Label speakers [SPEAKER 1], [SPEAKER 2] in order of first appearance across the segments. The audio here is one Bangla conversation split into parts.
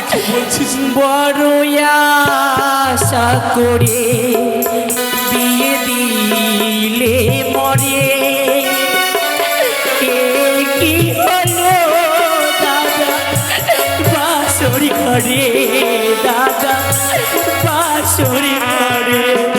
[SPEAKER 1] কি বলছিস?
[SPEAKER 2] বড় আশা করে বিয়ে দিলে মরে কি হলো দাদা? বাসরি ঘরে দাদা বাসরি ঘরে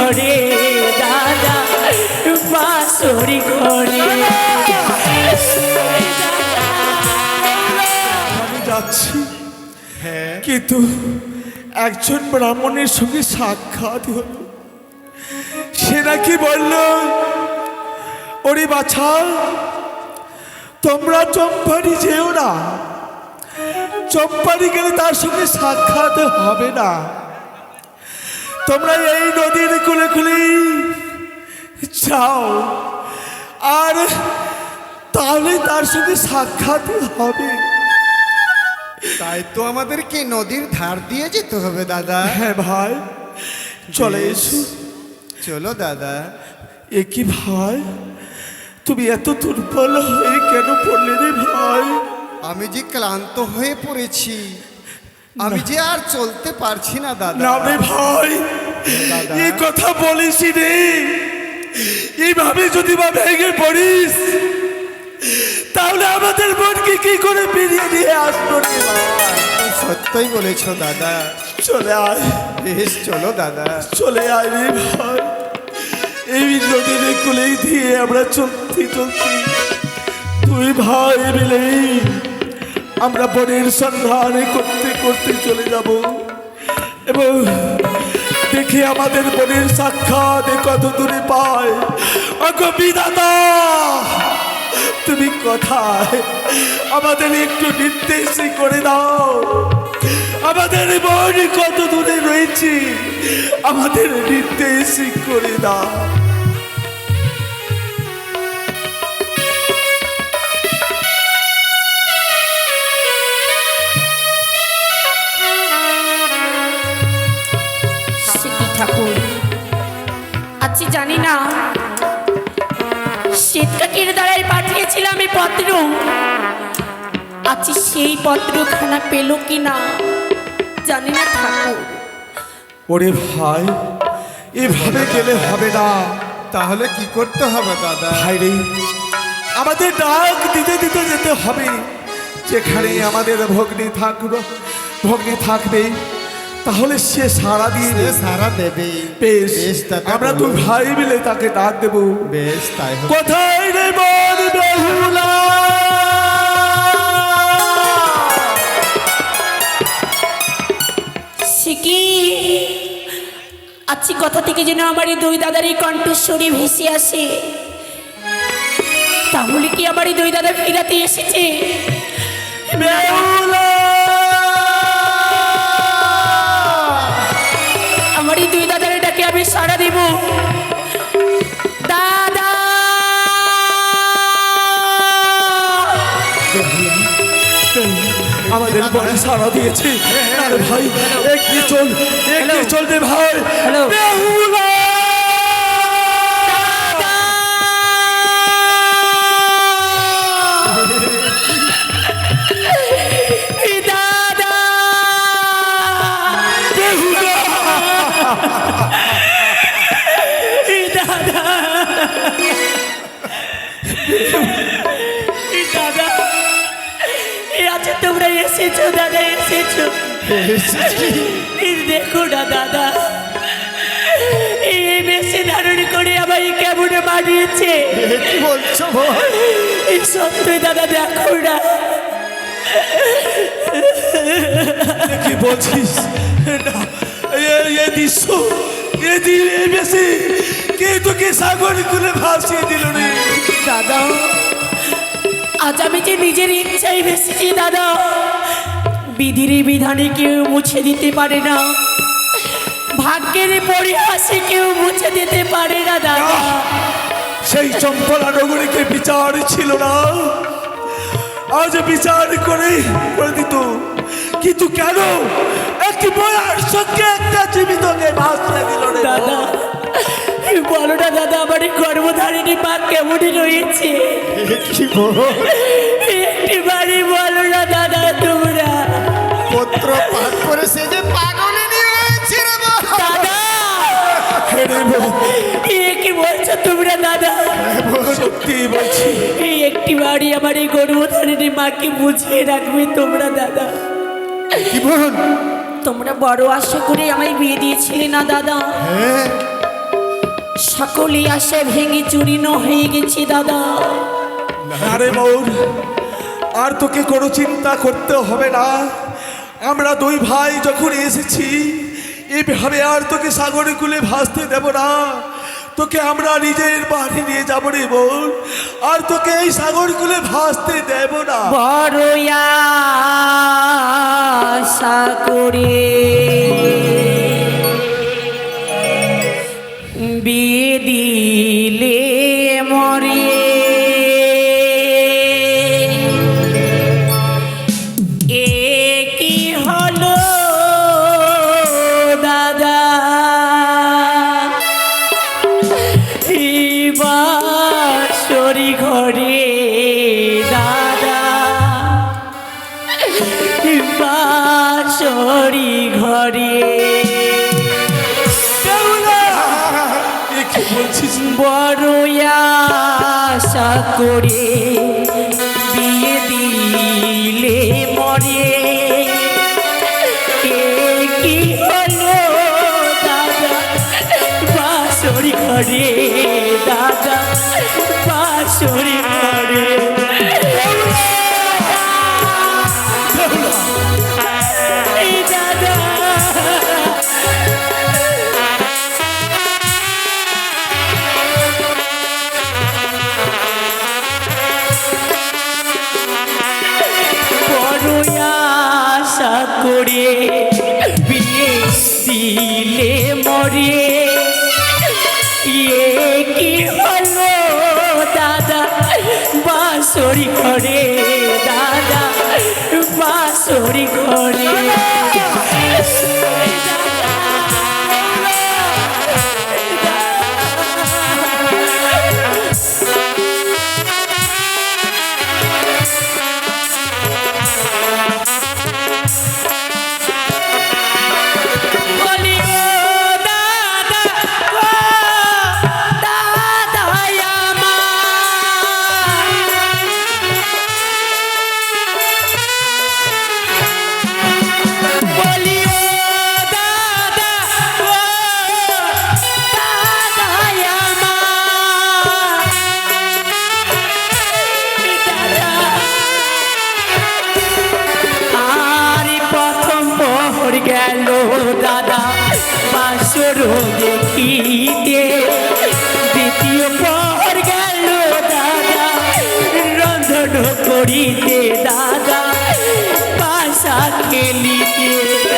[SPEAKER 2] ঘরে, দাদা বাসরি ঘরে।
[SPEAKER 1] আমি যাচ্ছি। কিন্তু একজন ব্রাহ্মণের সঙ্গে সাক্ষাৎ হলো। সে নাকি বলল, ওরে বাছা, তোমরা চম্পারি যেও না। চম্পারি গেলে তার সঙ্গে সাক্ষাৎ হবে না। তোমরা এই নদীর কুলে কুলে যাও। আর তাহলে তার সঙ্গে সাক্ষাৎ হবে।
[SPEAKER 3] তাই তো আমাদেরকে নদীর ধার দিয়ে যেতে হবে দাদা।
[SPEAKER 1] হ্যাঁ ভাই চলে এসো।
[SPEAKER 3] চলো দাদা।
[SPEAKER 1] এ কি ভাই তুমি এত দুর্বল হয়ে কেন পড়লে রে ভাই?
[SPEAKER 3] আমি যে ক্লান্ত হয়ে পড়েছি। আমি যে আর চলতে পারছি না দাদা।
[SPEAKER 1] না রে ভাই। এই কথা বলিস রে। এইভাবে যদি বা ভেঙে পড়িস তাহলে আমাদের বোনকে কি করে বেরিয়ে নিয়ে আসব রে
[SPEAKER 3] সত্যই বলেছ দাদা।
[SPEAKER 1] চলে আয়।
[SPEAKER 3] বেশ চলো দাদা।
[SPEAKER 1] চলে আয় রে ভাই। এই নদীর কুলেই দিয়ে আমরা চলতে চলতে তুই ভাই মিলে আমরা বনের সন্ধান করতে করতে চলে যাব। এবং দেখি আমাদের বনের সাক্ষাৎ কত দূরে পায়। অগো বিধাতা, তুমি কথায়? আমাদের একটু নির্দেশ করে দাও। আমাদের বোন কত দূরে রয়েছে, আমাদের নির্দেশ করে দাও।
[SPEAKER 2] আচ্ছা সেই পত্রখানা পেল কি না? জানি না ঠাকুর।
[SPEAKER 1] ওরে ভাই এভাবে গেলে হবে না।
[SPEAKER 3] তাহলে কি করতে হবে দাদা?
[SPEAKER 1] ভাই রে আমাদের ডাক দিতে দিতে যেতে হবে। যেখানে আমাদের ভগ্নি থাকবে ভগ্নি থাকবে তাহলে সে সারা দিয়ে
[SPEAKER 3] সারা দেবে।
[SPEAKER 1] বেশ আমরা তো ভাই মিলে তাকে ডাক দেবো।
[SPEAKER 3] বেশ তাই হোক।
[SPEAKER 1] কোথায় রে
[SPEAKER 2] সে কি? আচ্ছা কথা থেকে যেন আমার এই দুই দাদার এই কণ্ঠস্বরী ভেসে আসে। তাহলে কি আমার এই দুই দাদা ফিরাতে এসেছে? আমার এই দুই দাদার ডাকে আমি সাড়া দেব।
[SPEAKER 1] আমাদের বড় সারা দিয়েছে। আর ভাই এগিয়ে চল এগিয়ে চল রে ভাই। বেহুলা!
[SPEAKER 2] দাদা এসেছ দাদা এসেছ দেখো না দাদা এই বেশি ধারণ করে আমায় কেমন মানিয়েছে
[SPEAKER 3] কি বলছো ভাই
[SPEAKER 2] এই সত্যি দাদা দেখো না।
[SPEAKER 1] কি বলছিস? না এ- এ দৃশ্য এ দিন বেশি কে তোকে সাগর তুলে ভাসিয়ে দিল রে?
[SPEAKER 2] দাদা আজ আমি যে নিজের ইচ্ছাই ভেসেছি দাদা বিধির বিধানে কেউ মুছে দিতে পারে না। ভাগ্যের পরিহাসে কেউ মুছে দিতে পারে না দাদা।
[SPEAKER 1] সেই চম্পলা নগরীকে বিচার ছিল না। আজ বিচার করে করে দিত কিন্তু কেন? একটি বয়ার সঙ্গে একটা জীবিতকে ভাসতে দিল রে
[SPEAKER 2] দাদা বলো না দাদা আমার গর্ভধারিণী মা কেমনই রয়েছে? একটি বাড়ি বলো না দাদা তোমরা এ বলছো তোমরা দাদা?
[SPEAKER 1] সত্যি বলছি
[SPEAKER 2] এই একটি বাড়ি আমার এই গর্ভধারিণী মাকে বুঝিয়ে রাখবে তোমরা দাদা। তোমরা বড় আশা করে আমায় বিয়ে দিয়েছিলে না দাদা?
[SPEAKER 3] হ্যাঁ।
[SPEAKER 2] সকলে আশা ভেঙে চুরিন হয়ে গেছি দাদা।
[SPEAKER 1] আরে মৌর আর তোকে কোনো চিন্তা করতে হবে না। আমরা দুই ভাই যখন এসেছি এইভাবে আর তোকে সাগরে কুলে ভাসতে দেব না। তোকে আমরা নিজের বাড়ি নিয়ে যাব রে বোন। আর তোকে এই সাগর কুলে ভাসতে দেব না।
[SPEAKER 2] বড় আশা করে বিয়ে দিলে মরে কি হলো দাদা? বাসরি ঘরে দাদা বাসরি ঘরে ঘরে দাদা বাসরি ঘরে। খেলিতে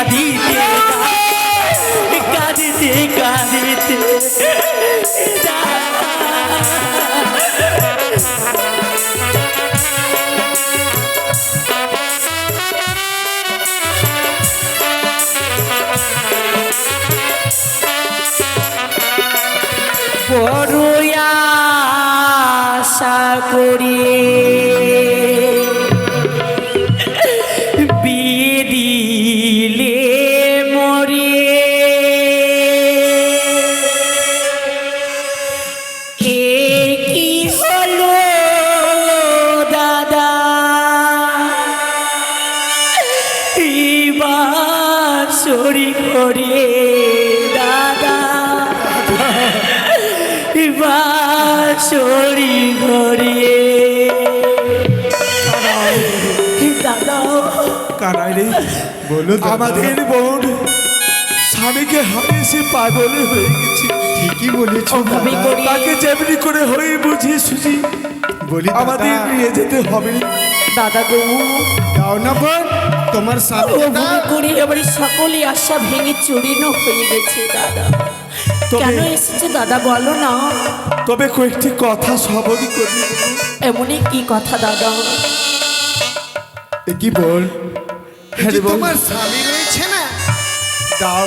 [SPEAKER 2] কাঁদিতে কাঁদিতে কাঁদিতে কাঁদিতে আশা করি। সরি করে দাদা
[SPEAKER 1] কানাই রে
[SPEAKER 3] বলো
[SPEAKER 1] আমাদের বোন স্বামীকে হারিয়েছে পাগল হয়ে গেছে।
[SPEAKER 3] ঠিকই বলেছ
[SPEAKER 1] তাকে যেমনি করে হয়ে বুঝিয়ে সুঝি
[SPEAKER 3] বলি
[SPEAKER 1] আমাদের নিয়ে যেতে হবে।
[SPEAKER 2] দাদা গো।
[SPEAKER 3] দাও না বোন তোমার স্বামী
[SPEAKER 2] করে এবার সকলে আশা ভেঙে চূর্ণ হয়ে গেছে দাদা। কেন এসেছে দাদা বলো না?
[SPEAKER 1] তবে কয়েকটি কথা সবরই করি।
[SPEAKER 2] এমনই কি কথা দাদা?
[SPEAKER 3] কি বল?
[SPEAKER 1] হ্যাঁ।
[SPEAKER 3] তোমার স্বামী রয়েছে না দাও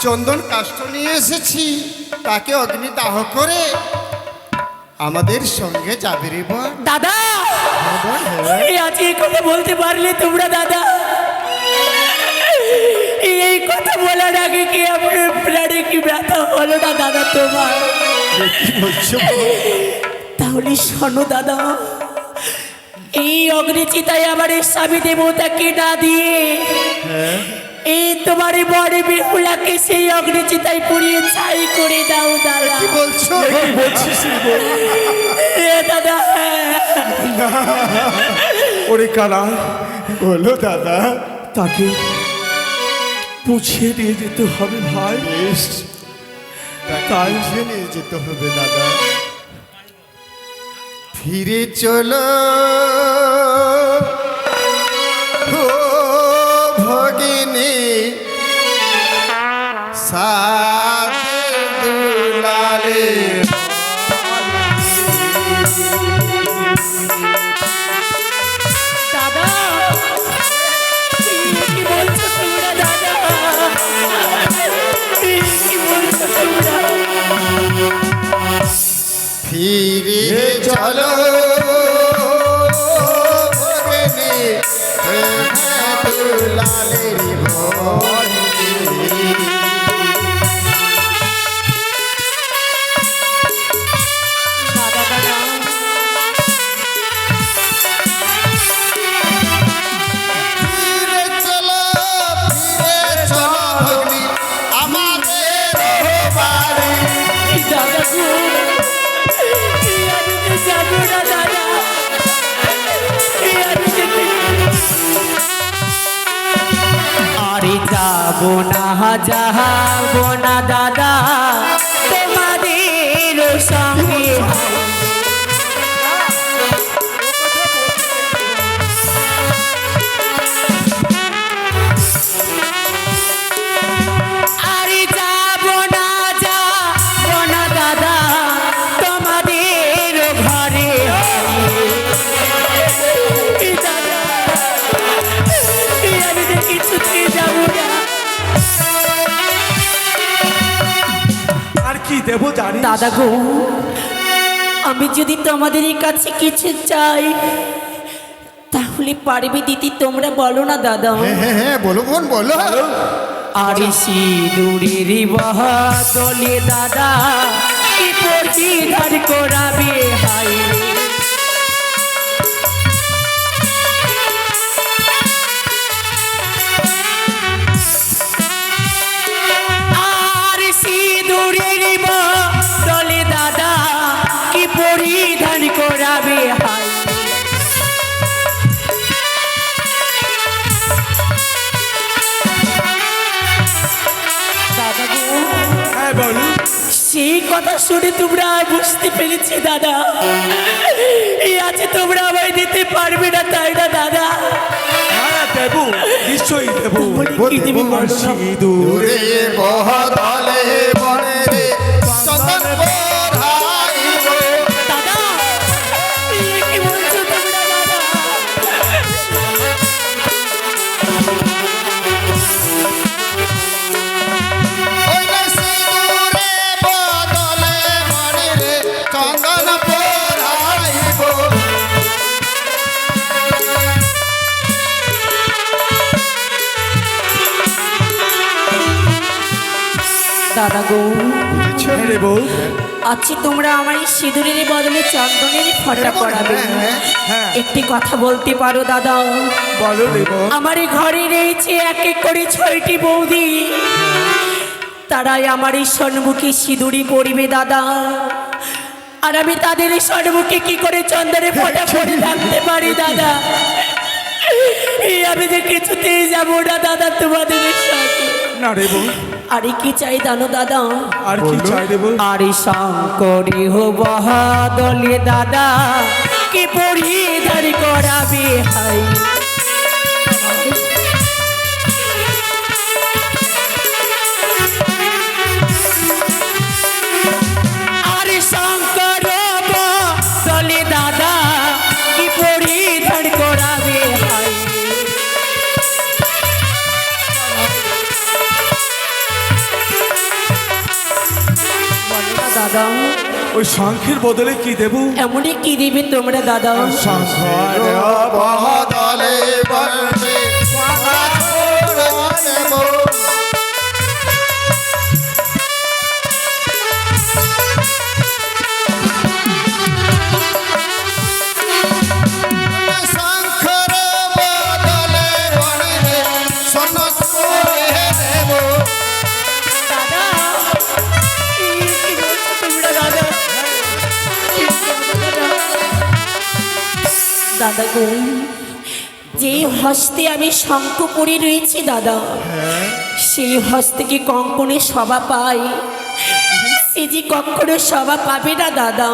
[SPEAKER 3] চন্দন কাষ্ট নিয়ে এসেছি তাকে অগ্নি দাহ করে আমাদের সঙ্গে যাবে রে বোন
[SPEAKER 2] দাদা!
[SPEAKER 3] হ্যাঁ হ্যাঁ।
[SPEAKER 2] এই আজ কথা বলতে পারলে তোমরা দাদা। এই কথা বলার আগে কি আমার প্রাণে কি ব্যথা হলো না দাদা তোমার? তাহলে শোনো দাদা এই অগ্নিচিতায় আমার এই স্বামী দেবতাকে না দিয়ে এই তোমার বড় বেহুলাকে সেই অগ্নিচিতায় পুড়িয়ে ছাই করে দাও দাদা।
[SPEAKER 3] কি বলছো?
[SPEAKER 1] কি বলছিস
[SPEAKER 2] দাদা।
[SPEAKER 1] ওরে কানা
[SPEAKER 3] বলো দাদা।
[SPEAKER 1] তাকে পুছিয়ে নিয়ে যেতে হবে ভাই।
[SPEAKER 3] বেশ
[SPEAKER 1] তাই
[SPEAKER 3] নিয়ে যেতে হবে দাদা। ফিরে চলো। ভগিনী সাথে দুলালে ফিরে চলো। ভগিনী দুলালে
[SPEAKER 2] যাব না যাব না দাদা। দাদা গো আমি যদি তোমাদের কাছে কিছু চাই তাহলে পারবি দিদি তোমরা বলো না দাদা।
[SPEAKER 3] হ্যাঁ হ্যাঁ হ্যাঁ বলো কোন বলো।
[SPEAKER 2] আরে সিঁদুরের বদলে দাদা কি করাবে? হাই
[SPEAKER 1] হ্যাঁ বলু।
[SPEAKER 2] সেই কথা শুনে তোমরা বুঝতে পেরেছি দাদা। এই আছে তোমরা আমায় দিতে পারবে না তাই না দাদা?
[SPEAKER 1] হ্যাঁ দেবো নিশ্চয়ই দেবো।
[SPEAKER 2] কি দেবে বলো না?
[SPEAKER 3] দূরে বহতলে
[SPEAKER 2] দাদা গো।
[SPEAKER 1] হ্যাঁ রে বউ।
[SPEAKER 2] আজকে তোমরা আমার এই সিঁদুরের বদলে চন্দনের ফটা পড়াবে
[SPEAKER 1] হ্যাঁ।
[SPEAKER 2] একটি কথা বলতে পারো দাদা।
[SPEAKER 1] বলো
[SPEAKER 2] আমার এই ঘরে রয়েছে এক এক করে ছয়টি বৌদি। তারাই আমার এই সন্মুখে সিঁদুরি পড়িবে দাদা। আর আমি তাদের এই সন্মুখে কি করে চন্দনে ফটা পড়ে থাকতে পারি দাদা? এই আমি যে কিছুতেই যাব না দাদা তোমাদের
[SPEAKER 1] না রে বউ
[SPEAKER 2] আরে কি চাই জানো দাদা?
[SPEAKER 1] আর কি চাই রে বউ
[SPEAKER 2] আরে শঙ্করি হো বহাদলে দাদা কি পরিধার করাবি হাই?
[SPEAKER 1] ওই শঙ্খের বদলে কি দেব?
[SPEAKER 2] এমনই কি দিবি তোমরা দাদা?
[SPEAKER 1] শঙ্কর
[SPEAKER 3] বদলে বর্ণে
[SPEAKER 2] দাদা গো। যে হস্তে আমি শঙ্খ পরে রয়েছি দাদা সেই হস্তে কি কঙ্কনে সভা পাই? সে যে কখনো সভা পাবে না দাদা।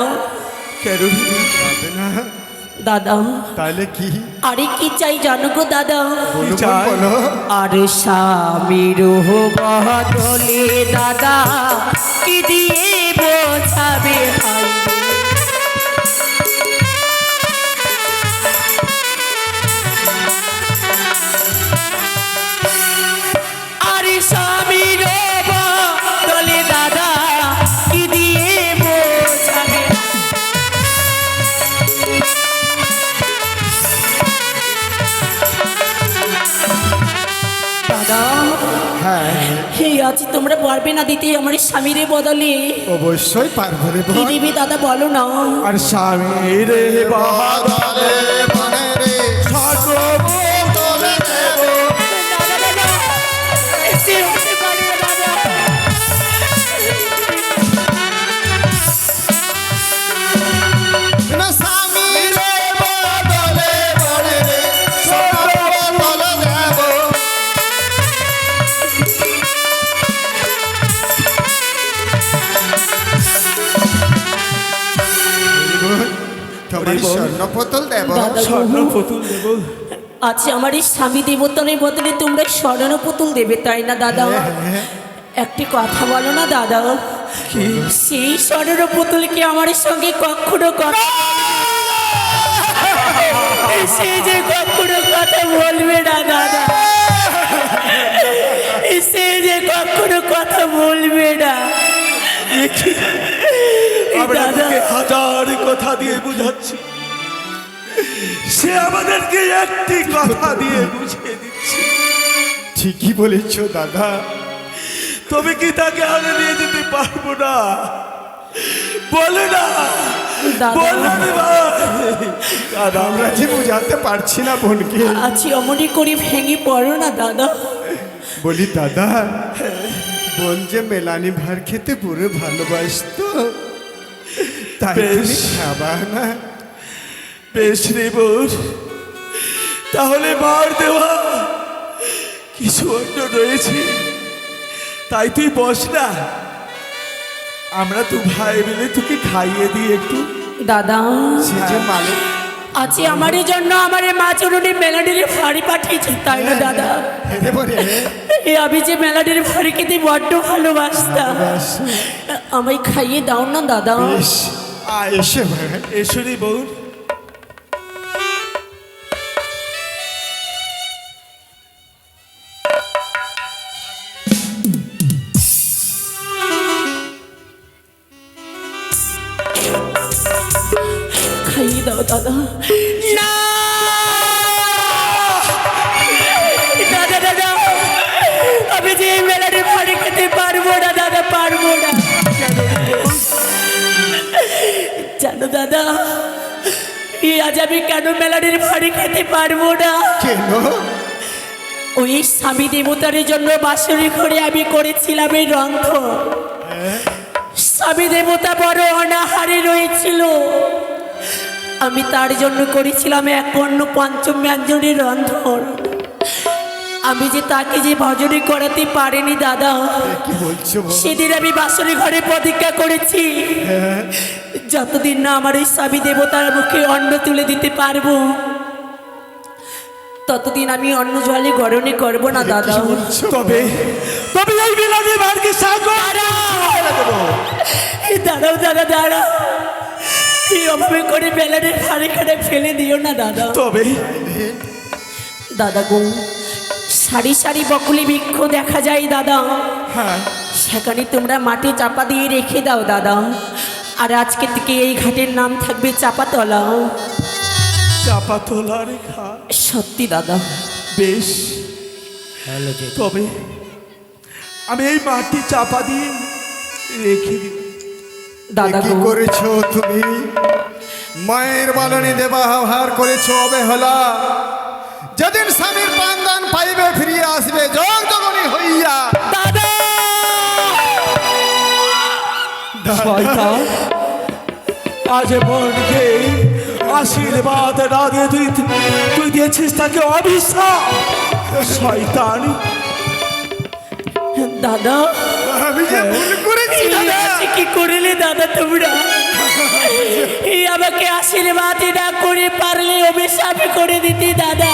[SPEAKER 2] দাদা
[SPEAKER 3] তাহলে কি?
[SPEAKER 2] আরে কি চাই জানো গো দাদা? আর স্বামীর বদলে দাদা কি দিয়ে বোঝাবে হাই আজ তোমরা পারবে না দিতে আমার স্বামীরে বদলে।
[SPEAKER 3] অবশ্যই পারবে
[SPEAKER 2] দাদা বলো না।
[SPEAKER 1] আর স্বামী রে
[SPEAKER 3] বদলে। তোমার
[SPEAKER 1] বল।
[SPEAKER 3] স্বর্ণ পুতুল দেব।
[SPEAKER 2] দাদা
[SPEAKER 1] স্বর্ণ পুতুল দেব।
[SPEAKER 2] আজ আমার এই স্বামী দেবতানের বদলে তোমরা স্মরণ পুতুল দেবে তাই না দাদা? একটি কথা বলো না দাদা। সেই স্মরণ পুতুল কি আমার সঙ্গে কখনো কথা সে যে কখনো কথা বলবে না দাদা। সে যে কখনো কথা বলবে না। দাদা।
[SPEAKER 1] হাজার কথা দিয়ে বুঝাচ্ছি। সে আমাদেরকে একটি কথা দিয়ে বুঝিয়ে দিচ্ছে।
[SPEAKER 3] ঠিকই বলেছ দাদা।
[SPEAKER 1] তবে কি তাকে আগে নিয়ে যেতে পারব না? বলে না।
[SPEAKER 2] দাদা।
[SPEAKER 3] আমরা যে বুঝাতে পারছি না বোনকে।
[SPEAKER 2] অমনি করে ভেঙে পড়ো না দাদা।
[SPEAKER 3] বলি দাদা বোন যে মেলানি ভার খেতে পুরো ভালোবাসতো তাই খাবা না।
[SPEAKER 1] বেশ রে বোন। তাহলে মার দেওয়া কিছু অন্য রয়েছে। তাই তুই বস না। আমরা তো ভাই মিলে তোকে খাইয়ে দিই একটু।
[SPEAKER 2] দাদা।
[SPEAKER 3] সে যে মালিক
[SPEAKER 2] আমার জন্য আমার মা চরণে মেলাডির ফাড়ি পাঠিয়েছে তাই না দাদা?
[SPEAKER 3] হেরে বলে।
[SPEAKER 2] এ আমি যে মেলাডির ফাড়ি খেতে বড্ড ভালোবাসতাম। আমায় খাইয়ে দাও না দাদা।
[SPEAKER 3] এসে
[SPEAKER 1] এসো রে বোন।
[SPEAKER 2] দাদা এই আজ আমি কেন মেলাটির ভারী খেতে পারব না?
[SPEAKER 3] কেন?
[SPEAKER 2] ওই স্বামী দেবতার জন্য বাসরি ঘরে আমি করেছিলাম এই রন্ধ স্বামী দেবতা বড় অনাহারে রয়েছিল। আমি তার জন্য করেছিলাম এক অন্য পঞ্চম ব্যঞ্জনের রন্ধন আমি যে তাকে যে ভজনী করাতে পারিনি দাদা।
[SPEAKER 3] কি বলছো
[SPEAKER 2] সেদিন আমি বাসরি ঘরে প্রতিজ্ঞা করেছি যতদিন না আমার ওই স্বামী দেবতার মুখে অন্ন তুলে দিতে পারব ততদিন আমি অন্ন জলে গরণে করব না দাদা।
[SPEAKER 1] তবে এই ভারকে
[SPEAKER 2] দাঁড়াও দাদা দাঁড়াও। এই অভাবে করে বেলারের ফাড়ে খাড়ে ফেলে দিও না দাদা।
[SPEAKER 1] তবে
[SPEAKER 2] দাদা গো সারি সারি বকুলি বৃক্ষ দেখা যায় দাদা।
[SPEAKER 1] হ্যাঁ।
[SPEAKER 2] সেখানে তোমরা মাটি চাপা দিয়ে রেখে দাও দাদা। আর আজকে থেকে এই ঘাটের নাম থাকবে চাপাতলা।
[SPEAKER 1] চাপা তোলা রেখা
[SPEAKER 2] সত্যি দাদা।
[SPEAKER 1] বেশ। তবে আমি এই মাটি চাপা দিয়ে রেখে দিই।
[SPEAKER 2] দাদা
[SPEAKER 3] কি করেছ তুমি? মায়ের বালনী দেবাহার করেছ অবহেলা। যেদিন স্বামীর প্রাণদান পাইবে ফিরিয়ে আসবে। জগ জগনী হইয়া।
[SPEAKER 2] দাদা!
[SPEAKER 1] আজ মনকে আশীর্বাদ না দিয়ে তুই তুই দিয়েছিস তাকে অভিশাপ শয়তান।
[SPEAKER 2] দাদা।
[SPEAKER 3] আমি যে ভুল করেছি
[SPEAKER 2] কি করলে দাদা তোমরা? আমাকে আশীর্বাদ না করে পারলে অভিশাপ করে দিতে দাদা।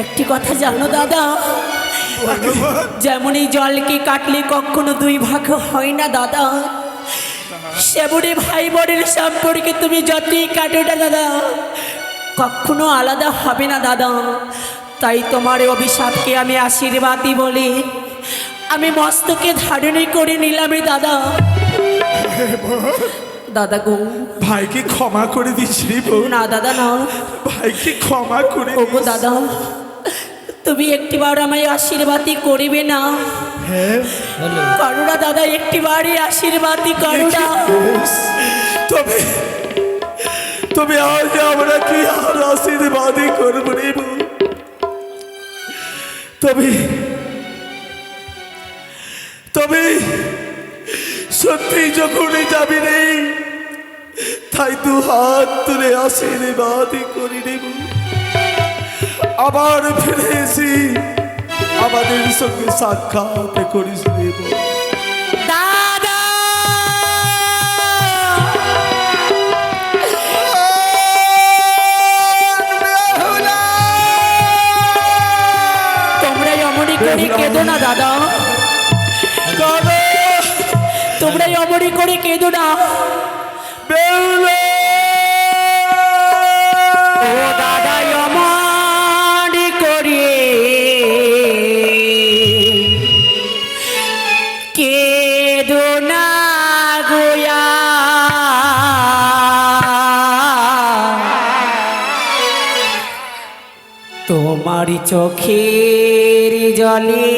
[SPEAKER 2] একটি কথা জানো, দাদা। যেমন এই জলকে কাটলে কখনো দুই ভাগ হয় না, দাদা। সেমনি ভাই বোনের সম্পর্কে তুমি যতই কাটো না, দাদা, কখনো আলাদা হবে না, দাদা। তাই তোমার অভিশাপকে আমি আশীর্বাদই বলি। আমি মস্তকে ধারণই করে নিলামে দাদা। দাদা গো।
[SPEAKER 1] ভাইকে ক্ষমা করে দিস রে বউ।
[SPEAKER 2] না দাদা না।
[SPEAKER 1] ভাইকে ক্ষমা করে
[SPEAKER 2] ওগো দাদা তুমি একটিবার আমায় আশীর্বাদই করিবে না। করুণা দাদা একটিবারই আশীর্বাদই করুণা।
[SPEAKER 1] তবে তবে আজ আমরা কি আর আশীর্বাদই করব রে তবে তবে সত্যি যখনই যাবি রে তাই দু হাত তুলে আশীর্বাদই করি বউ। আবার ফিরে এসি আমাদের সঙ্গে সাক্ষাৎ করিস রে বউ।
[SPEAKER 2] দাদা! তোমরা অমরি করে কেঁদো না দাদা। তোমরা অমরি করে কেঁদো না।
[SPEAKER 1] বেউলা
[SPEAKER 2] ও দাদা গোয়া। তোমার চোখের জলে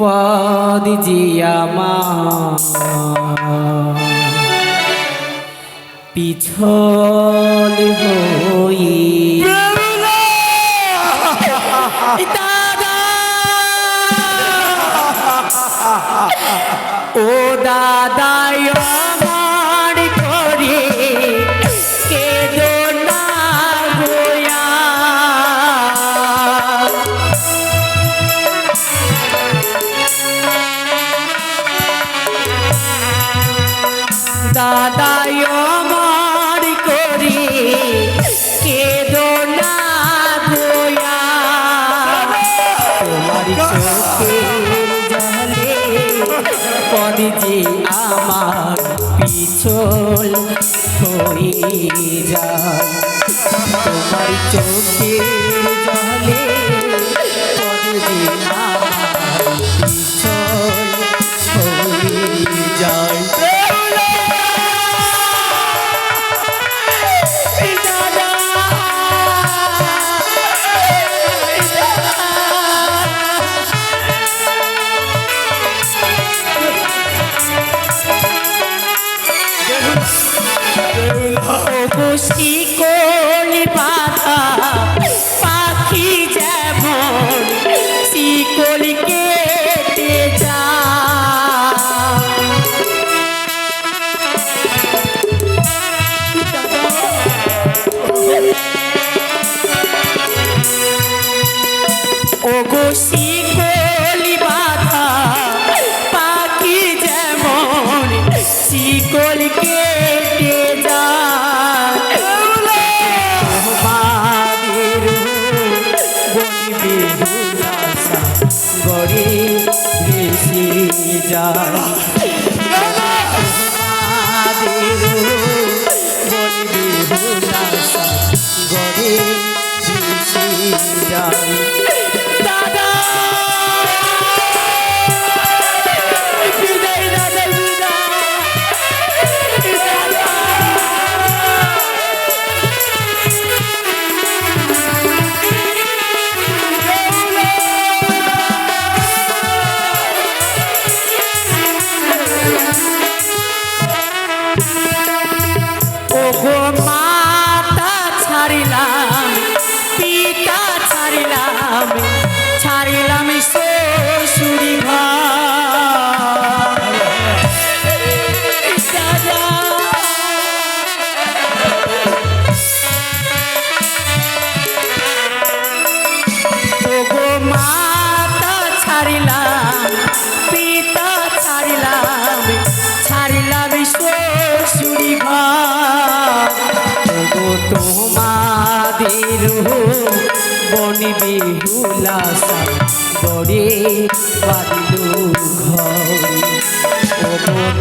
[SPEAKER 2] পদ জিয়ামা পিছল হই। ও দাদা গোষ্ঠী কলিপা আমি বিহুলাসা গড়ে পারলু ঘর।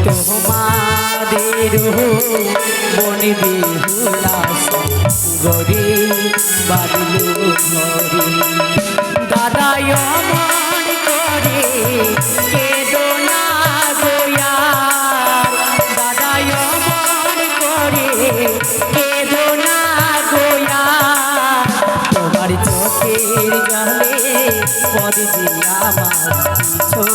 [SPEAKER 2] তোমাদের বন বিহুলাসা গড়ে পারলু ঘর। দাদায় আমার করে কেদো ছোট